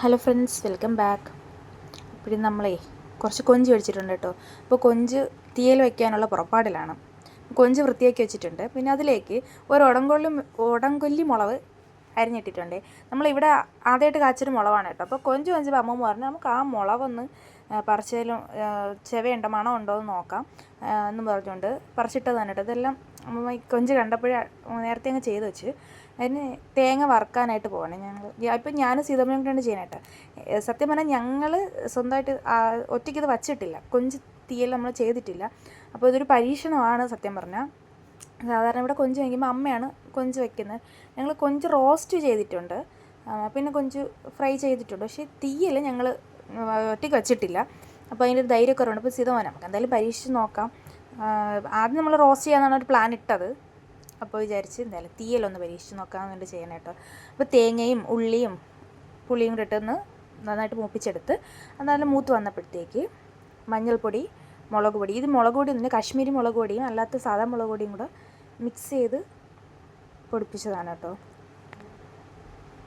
Hello friends welcome back ഇപ്പോഴും നമ്മളേ കുറച്ച് കൊഞ്ച് മേടിച്ചിട്ടുണ്ട് കേട്ടോ. അപ്പോൾ കൊഞ്ച് തീയൽ വയ്ക്കാനുള്ള പുറപ്പാടിലാണ്. കൊഞ്ച് വൃത്തിയാക്കി വെച്ചിട്ടുണ്ട്. പിന്നെ അതിലേക്ക് ഒരു ഉടംകൊല്ലി ഉടങ്കൊല്ലി മുളക് അരിഞ്ഞിട്ടിട്ടുണ്ട്. നമ്മളിവിടെ ആദ്യമായിട്ട് കാച്ചൊരു മുളവാണ് കേട്ടോ. അപ്പോൾ കൊഞ്ച് കൊഞ്ച് അമ്മമ്മ പറഞ്ഞു നമുക്ക് ആ മുളവൊന്ന് പറിച്ചതിലും ചെവയുണ്ടോ മണം ഉണ്ടോ എന്ന് നോക്കാം. എന്ന് പറഞ്ഞുകൊണ്ട് പറിച്ചിട്ടതാണ് കേട്ടോ. ഇതെല്ലാം അമ്മമ്മ ഈ കൊഞ്ച് കണ്ടപ്പോഴേ നേരത്തെ അങ്ങ് ചെയ്ത് വെച്ച്. അതിന് തേങ്ങ വറുക്കാനായിട്ട് പോകണം ഞങ്ങൾ ഇപ്പം ഞാനും സീതമ്മയും കൂടെയാണ് ചെയ്യാനായിട്ട് സത്യം പറഞ്ഞാൽ ഞങ്ങൾ സ്വന്തമായിട്ട് ഒറ്റയ്ക്ക് ഇത് വച്ചിട്ടില്ല. കൊഞ്ച് തീയൽ നമ്മൾ ചെയ്തിട്ടില്ല. അപ്പോൾ ഇതൊരു പരീക്ഷണമാണ് സത്യം പറഞ്ഞാൽ സാധാരണ ഇവിടെ കൊഞ്ച് വയ്ക്കുമ്പോൾ അമ്മയാണ് കൊഞ്ച് വയ്ക്കുന്നത് ഞങ്ങൾ കൊഞ്ച് റോസ്റ്റ് ചെയ്തിട്ടുണ്ട്. പിന്നെ കൊഞ്ച് ഫ്രൈ ചെയ്തിട്ടുണ്ട്. പക്ഷേ തീയൽ ഞങ്ങൾ ഒറ്റയ്ക്ക് വെച്ചിട്ടില്ല. അപ്പോൾ അതിന്റെ ഒരു ധൈര്യക്കുറവുണ്ട് അപ്പോൾ സീതമോനെ നമുക്ക് എന്തായാലും പരീക്ഷിച്ച് നോക്കാം. ആദ്യം നമ്മൾ റോസ്റ്റ് ചെയ്യാനാണ് ഒരു പ്ലാൻ ഇട്ടത്. അപ്പോൾ വിചാരിച്ച് എന്തായാലും തീയലൊന്ന് പരീക്ഷിച്ച് നോക്കാൻ വേണ്ടി ചെയ്യണം കേട്ടോ അപ്പോൾ തേങ്ങയും ഉള്ളിയും പുളിയും ഇട്ടൊന്ന് നന്നായിട്ട് മൂപ്പിച്ചെടുത്ത് അതായത് മൂത്ത് വന്നപ്പോഴത്തേക്ക് മഞ്ഞൾപ്പൊടി മുളക് പൊടി. ഇത് മുളക് പൊടി ഒന്നും കാശ്മീരി മുളക് പൊടിയും അല്ലാത്ത സാധാ മുളക് പൊടിയും കൂടെ മിക്സ് ചെയ്ത് പൊടിപ്പിച്ചതാണ് കേട്ടോ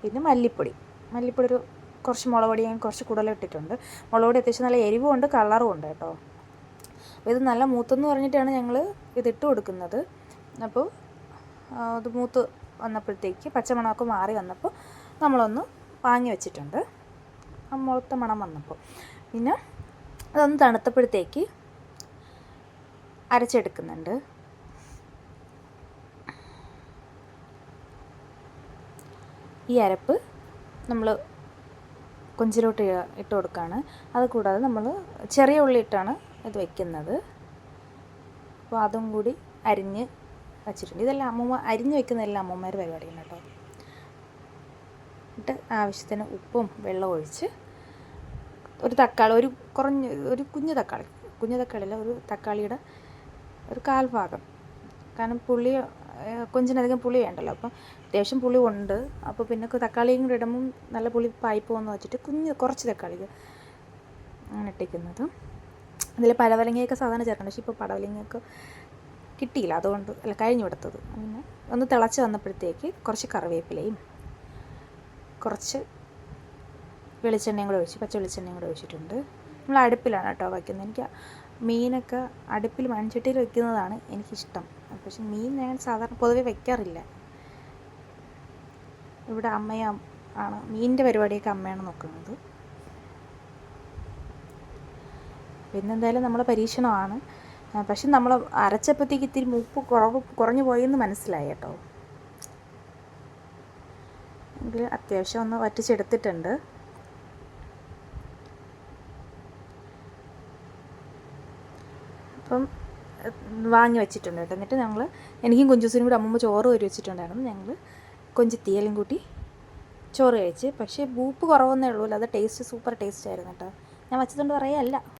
പിന്നെ മല്ലിപ്പൊടി. മല്ലിപ്പൊടി ഒരു കുറച്ച് മുളക് പൊടി ഞാൻ കുറച്ച് കൂടുതൽ ഇട്ടിട്ടുണ്ട്. മുളക് പൊടി അത്യാവശ്യം നല്ല എരിവും ഉണ്ട് കളറും ഉണ്ട് കേട്ടോ ഇത് നല്ല മൂത്തെന്ന് പറഞ്ഞിട്ടാണ് ഞങ്ങൾ ഇതിട്ട് കൊടുക്കുന്നത്. അപ്പോൾ അത് മൂത്ത് വന്നപ്പോഴത്തേക്ക് പച്ചമണമൊക്കെ മാറി വന്നപ്പോൾ നമ്മളൊന്ന് വാങ്ങി വെച്ചിട്ടുണ്ട്. ആ മുളത്ത മണം വന്നപ്പോൾ. പിന്നെ അതൊന്ന് തണുത്തപ്പോഴത്തേക്ക് അരച്ചെടുക്കുന്നുണ്ട്. ഈ അരപ്പ് നമ്മൾ കൊഞ്ചിലോട്ട് ഇട്ട് കൊടുക്കുകയാണ്. അത് കൂടാതെ നമ്മൾ ചെറിയ ഉള്ളി ഇട്ടാണ് ഇത് വെക്കുന്നത്. അപ്പോൾ അതും കൂടി അരിഞ്ഞ് വച്ചിട്ടുണ്ട്. ഇതെല്ലാം അമ്മൂമ്മ അരിഞ്ഞ് വെക്കുന്നതെല്ലാം അമ്മൂമ്മേരെ പരിപാടിയാണ് കേട്ടോ. എന്നിട്ട് ആവശ്യത്തിന് ഉപ്പും വെള്ളം ഒഴിച്ച് ഒരു തക്കാളി ഒരു കുറഞ്ഞ ഒരു കുഞ്ഞു തക്കാളി കുഞ്ഞു തക്കാളിയിൽ ഒരു തക്കാളിയുടെ ഒരു കാൽ ഭാഗം. കാരണം പുളി കൊഞ്ചിനധികം പുളി വേണ്ടല്ലോ. അപ്പം അത്യാവശ്യം പുളി ഉണ്ട്. അപ്പോൾ പിന്നെ തക്കാളിയും കൂടി ഇടുമ്പം നല്ല പുളി പായി പോകുമെന്ന് വെച്ചിട്ട് കുഞ്ഞ് കുറച്ച് തക്കാളി അങ്ങനെ ഇട്ടിരിക്കുന്നത്. അതിൽ പടവലങ്ങയൊക്കെ സാധാരണ ചേർക്കണം പക്ഷേ ഇപ്പോൾ പടവലങ്ങയൊക്കെ കിട്ടിയില്ല. അതുകൊണ്ട് അല്ല കഴിഞ്ഞു കൊടുത്തത് അങ്ങനെ ഒന്ന് തിളച്ച് വന്നപ്പോഴത്തേക്ക് കുറച്ച് കറിവേപ്പിലയും കുറച്ച് വെളിച്ചെണ്ണയും കൂടെ ഒഴിച്ച് പച്ച വെളിച്ചെണ്ണയും കൂടെ ഒഴിച്ചിട്ടുണ്ട്. നമ്മൾ അടുപ്പിലാണ് കേട്ടോ വയ്ക്കുന്നത്. എനിക്ക് മീനൊക്കെ അടുപ്പിൽ മൺചട്ടിയിൽ വെക്കുന്നതാണ് എനിക്കിഷ്ടം. പക്ഷെ മീൻ ഞാൻ സാധാരണ പൊതുവെ വെക്കാറില്ല ഇവിടെ അമ്മയും ആണ് മീനിന്റെ പരിപാടിയൊക്കെ അമ്മയാണ് നോക്കുന്നത്. പിന്നെ എന്തായാലും നമ്മളെ പരീക്ഷണമാണ്. പക്ഷെ നമ്മൾ അരച്ചപ്പോഴത്തേക്ക് ഇത്തിരി ഉപ്പ് കുറവ് കുറഞ്ഞു പോയെന്ന് മനസ്സിലായി കേട്ടോ. എങ്കിൽ അത്യാവശ്യം ഒന്ന് വറ്റിച്ചെടുത്തിട്ടുണ്ട്. അപ്പം വാങ്ങി വെച്ചിട്ടുണ്ട് കേട്ടോ. എന്നിട്ട് ഞങ്ങൾ എനിക്കും കുഞ്ചൂസിനും കൂടി അമ്മമ്മ ചോറ് ഒരു വെച്ചിട്ടുണ്ടായിരുന്നു. ഞങ്ങൾ കൊഞ്ചിത്തീയലും കൂട്ടി ചോറ് കഴിച്ച്. പക്ഷേ ബൂപ്പ് കുറവൊന്നേ ഉള്ളൂ. അത് ടേസ്റ്റ് സൂപ്പർ ടേസ്റ്റ് ആയിരുന്നു കേട്ടോ. ഞാൻ വെച്ചതുകൊണ്ട് പറയല്ല.